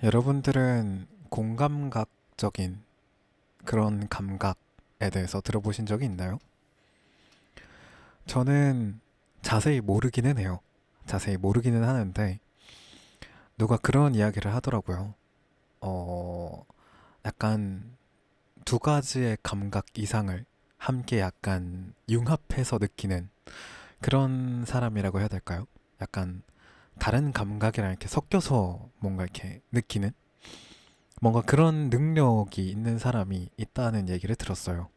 여러분들은 공감각적인 그런 감각에 대해서 들어보신 적이 있나요? 저는 자세히 모르기는 해요. 자세히 모르기는 하는데, 누가 그런 이야기를 하더라고요. 어, 약간 두 가지의 감각 이상을 함께 약간 융합해서 느끼는 그런 사람이라고 해야 될까요? 약간 다른 감각이랑 이렇게 섞여서 뭔가 이렇게 느끼는 뭔가 그런 능력이 있는 사람이 있다는 얘기를 들었어요.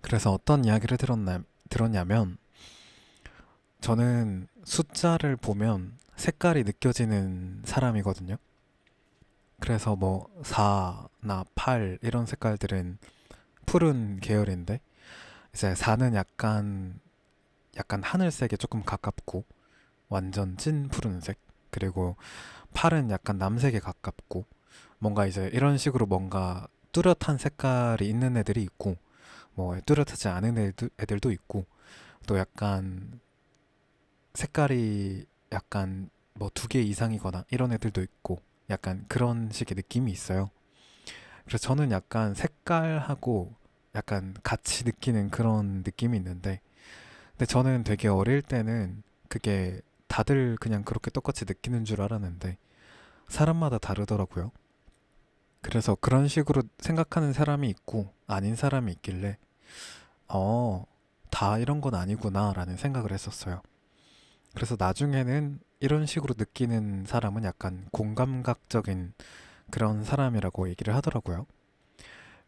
그래서 어떤 이야기를 들었나, 들었냐면 저는 숫자를 보면 색깔이 느껴지는 사람이거든요. 그래서 뭐 4나 8 이런 색깔들은 푸른 계열인데 이제 4는 약간 약간 하늘색에 조금 가깝고 완전 찐 푸른색 그리고 8은 약간 남색에 가깝고 뭔가 이제 이런 식으로 뭔가 뚜렷한 색깔이 있는 애들이 있고 뭐 뚜렷하지 않은 애들, 애들도 있고 또 약간 색깔이 약간 뭐 두 개 이상이거나 이런 애들도 있고 약간 그런 식의 느낌이 있어요. 그래서 저는 약간 색깔하고 약간 같이 느끼는 그런 느낌이 있는데 근데 저는 되게 어릴 때는 그게 다들 그냥 그렇게 똑같이 느끼는 줄 알았는데 사람마다 다르더라고요. 그래서 그런 식으로 생각하는 사람이 있고 아닌 사람이 있길래 어, 다 이런 건 아니구나라는 생각을 했었어요. 그래서 나중에는 이런 식으로 느끼는 사람은 약간 공감각적인 그런 사람이라고 얘기를 하더라고요.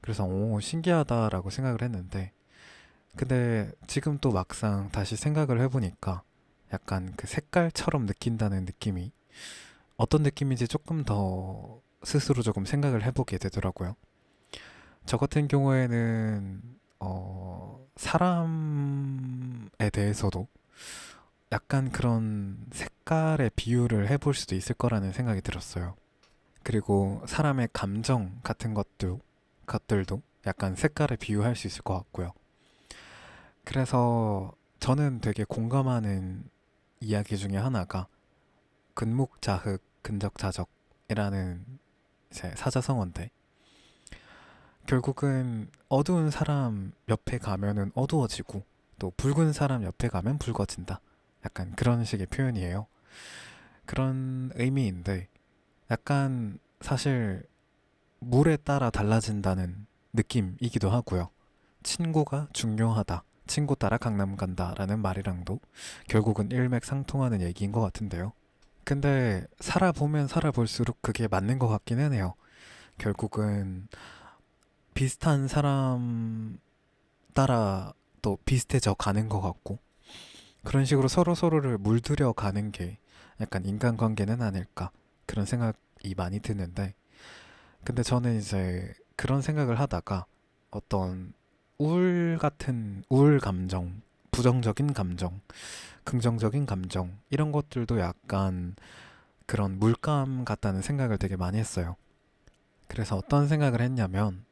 그래서 오, 신기하다라고 생각을 했는데 근데 지금 또 막상 다시 생각을 해보니까 약간 그 색깔처럼 느낀다는 느낌이 어떤 느낌인지 조금 더 스스로 조금 생각을 해보게 되더라고요. 저 같은 경우에는 어, 사람에 대해서도 약간 그런 색깔의 비유를 해볼 수도 있을 거라는 생각이 들었어요. 그리고 사람의 감정 같은 것도, 것들도 약간 색깔에 비유할 수 있을 것 같고요. 그래서 저는 되게 공감하는 이야기 중에 하나가 근묵자흑 근적자적이라는 사자성어인데 결국은 어두운 사람 옆에 가면은 어두워지고 또 붉은 사람 옆에 가면 붉어진다. 약간 그런 식의 표현이에요. 그런 의미인데 약간 사실 물에 따라 달라진다는 느낌이기도 하고요. 친구가 중요하다. 친구 따라 강남 간다 라는 말이랑도 결국은 일맥상통하는 얘기인 것 같은데요. 근데 살아보면 살아볼수록 그게 맞는 것 같기는 해요. 결국은 비슷한 사람 따라 또 비슷해져 가는 것 같고 그런 식으로 서로 서로를 물들여 가는 게 약간 인간관계는 아닐까 그런 생각이 많이 드는데 근데 저는 이제 그런 생각을 하다가 어떤 우울 같은 우울 감정, 부정적인 감정, 긍정적인 감정 이런 것들도 약간 그런 물감 같다는 생각을 되게 많이 했어요. 그래서 어떤 생각을 했냐면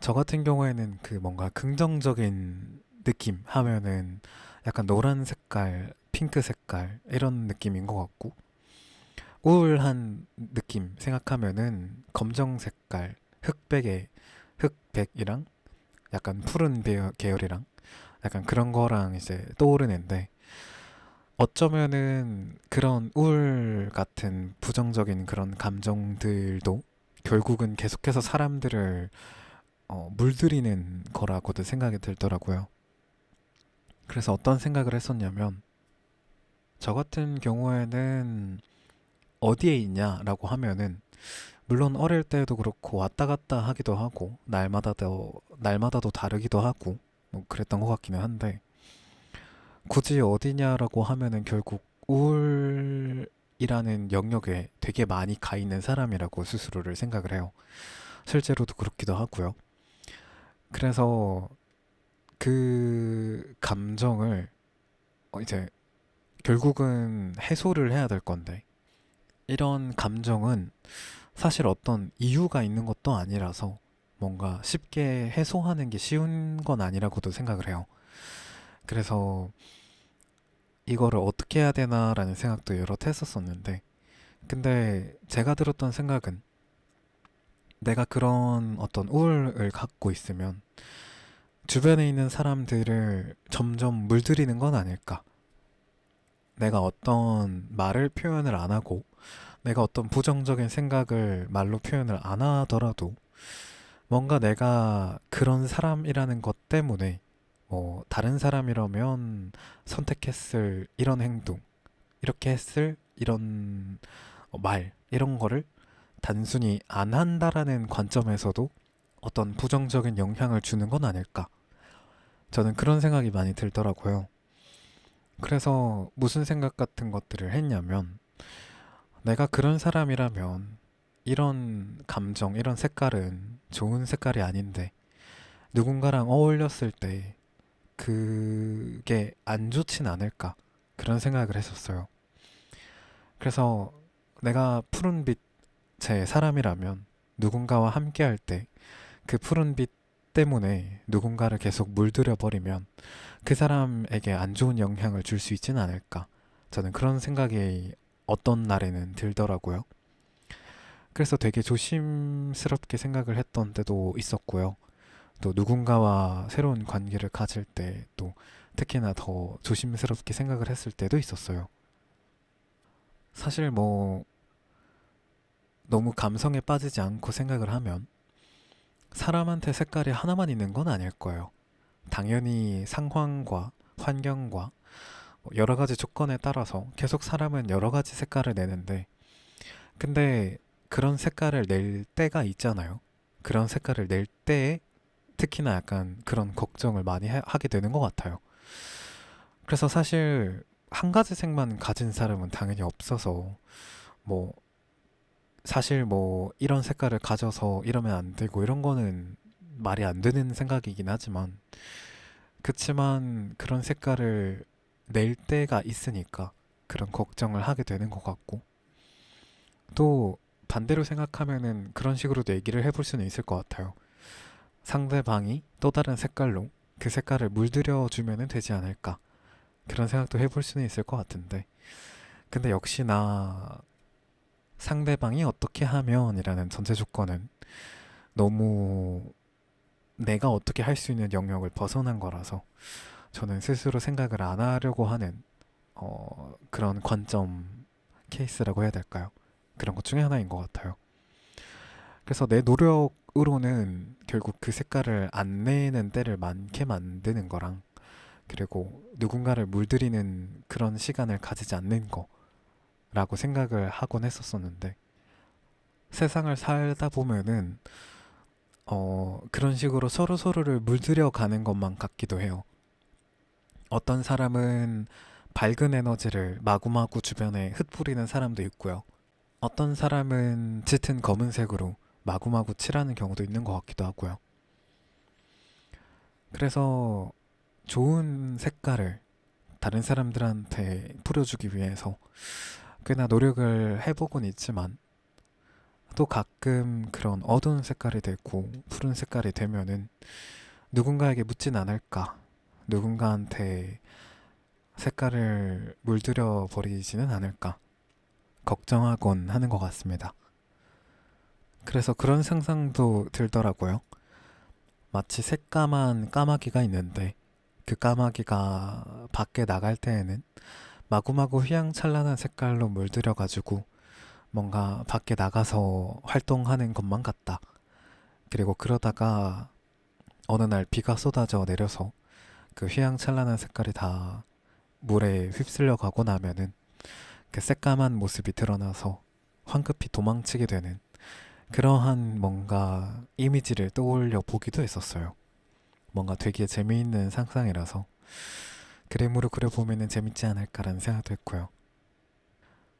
저 같은 경우에는 그 뭔가 긍정적인 느낌 하면은 약간 노란 색깔, 핑크 색깔 이런 느낌인 것 같고 우울한 느낌 생각하면은 검정 색깔, 흑백의 흑백이랑 약간 푸른 베어- 계열이랑 약간 그런 거랑 이제 떠오르는데 어쩌면은 그런 우울 같은 부정적인 그런 감정들도 결국은 계속해서 사람들을 어, 물들이는 거라고도 생각이 들더라고요. 그래서 어떤 생각을 했었냐면 저 같은 경우에는 어디에 있냐라고 하면은 물론 어릴 때도 그렇고 왔다 갔다 하기도 하고 날마다도 날마다도 다르기도 하고 뭐 그랬던 것 같기는 한데 굳이 어디냐라고 하면은 결국 우울이라는 영역에 되게 많이 가 있는 사람이라고 스스로를 생각을 해요. 실제로도 그렇기도 하고요. 그래서 그 감정을 어, 이제 결국은 해소를 해야 될 건데 이런 감정은 사실 어떤 이유가 있는 것도 아니라서 뭔가 쉽게 해소하는 게 쉬운 건 아니라고도 생각을 해요. 그래서 이거를 어떻게 해야 되나라는 생각도 여러 번 했었었는데 근데 제가 들었던 생각은 내가 그런 어떤 우울을 갖고 있으면 주변에 있는 사람들을 점점 물들이는 건 아닐까. 내가 어떤 말을 표현을 안 하고 내가 어떤 부정적인 생각을 말로 표현을 안 하더라도 뭔가 내가 그런 사람이라는 것 때문에 뭐 다른 사람이라면 선택했을 이런 행동, 이렇게 했을 이런 어, 말, 이런 거를 단순히 안 한다라는 관점에서도 어떤 부정적인 영향을 주는 건 아닐까. 저는 그런 생각이 많이 들더라고요. 그래서 무슨 생각 같은 것들을 했냐면 내가 그런 사람이라면 이런 감정, 이런 색깔은 좋은 색깔이 아닌데 누군가랑 어울렸을 때 그게 안 좋진 않을까 그런 생각을 했었어요. 그래서 내가 푸른빛의 사람이라면 누군가와 함께 할 때 그 푸른빛 때문에 누군가를 계속 물들여 버리면 그 사람에게 안 좋은 영향을 줄 수 있지는 않을까. 저는 그런 생각이 어떤 날에는 들더라고요. 그래서 되게 조심스럽게 생각을 했던 때도 있었고요. 또 누군가와 새로운 관계를 가질 때 또 특히나 더 조심스럽게 생각을 했을 때도 있었어요. 사실 뭐 너무 감성에 빠지지 않고 생각을 하면 사람한테 색깔이 하나만 있는 건 아닐 거예요. 당연히 상황과 환경과 뭐 여러 가지 조건에 따라서 계속 사람은 여러 가지 색깔을 내는데 근데 그런 색깔을 낼 때가 있잖아요. 그런 색깔을 낼 때에 특히나 약간 그런 걱정을 많이 하- 하게 되는 것 같아요. 그래서 사실 한 가지 색만 가진 사람은 당연히 없어서 뭐 사실 뭐 이런 색깔을 가져서 이러면 안 되고 이런 거는 말이 안 되는 생각이긴 하지만 그치만 그런 색깔을 낼 때가 있으니까 그런 걱정을 하게 되는 것 같고 또 반대로 생각하면은 그런 식으로도 얘기를 해볼 수는 있을 것 같아요. 상대방이 또 다른 색깔로 그 색깔을 물들여 주면은 되지 않을까 그런 생각도 해볼 수는 있을 것 같은데 근데 역시나 상대방이 어떻게 하면이라는 전제 조건은 너무 내가 어떻게 할 수 있는 영역을 벗어난 거라서 저는 스스로 생각을 안 하려고 하는 어, 그런 관점 케이스라고 해야 될까요? 그런 것 중에 하나인 것 같아요. 그래서 내 노력으로는 결국 그 색깔을 안 내는 때를 많게 만드는 거랑 그리고 누군가를 물들이는 그런 시간을 가지지 않는 거라고 생각을 하곤 했었었는데 세상을 살다 보면은 어, 그런 식으로 서로 서로를 물들여 가는 것만 같기도 해요. 어떤 사람은 밝은 에너지를 마구마구 주변에 흩뿌리는 사람도 있고요. 어떤 사람은 짙은 검은색으로 마구마구 칠하는 경우도 있는 것 같기도 하고요. 그래서 좋은 색깔을 다른 사람들한테 뿌려주기 위해서 꽤나 노력을 해보곤 있지만 또 가끔 그런 어두운 색깔이 되고 푸른 색깔이 되면은 누군가에게 묻진 않을까 누군가한테 색깔을 물들여 버리지는 않을까 걱정하곤 하는 것 같습니다. 그래서 그런 상상도 들더라고요. 마치 새까만 까마귀가 있는데 그 까마귀가 밖에 나갈 때에는 마구마구 휘황찬란한 색깔로 물들여 가지고 뭔가 밖에 나가서 활동하는 것만 같다. 그리고 그러다가 어느 날 비가 쏟아져 내려서 그 휘황찬란한 색깔이 다 물에 휩쓸려 가고 나면은 그 새까만 모습이 드러나서 황급히 도망치게 되는 그러한 뭔가 이미지를 떠올려 보기도 했었어요. 뭔가 되게 재미있는 상상이라서 그림으로 그려보면은 재밌지 않을까라는 생각도 했고요.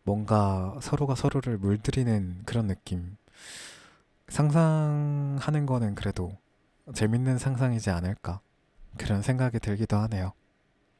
뭔가 서로가 서로를 물들이는 그런 느낌. 상상하는 거는 그래도 재밌는 상상이지 않을까. 그런 생각이 들기도 하네요.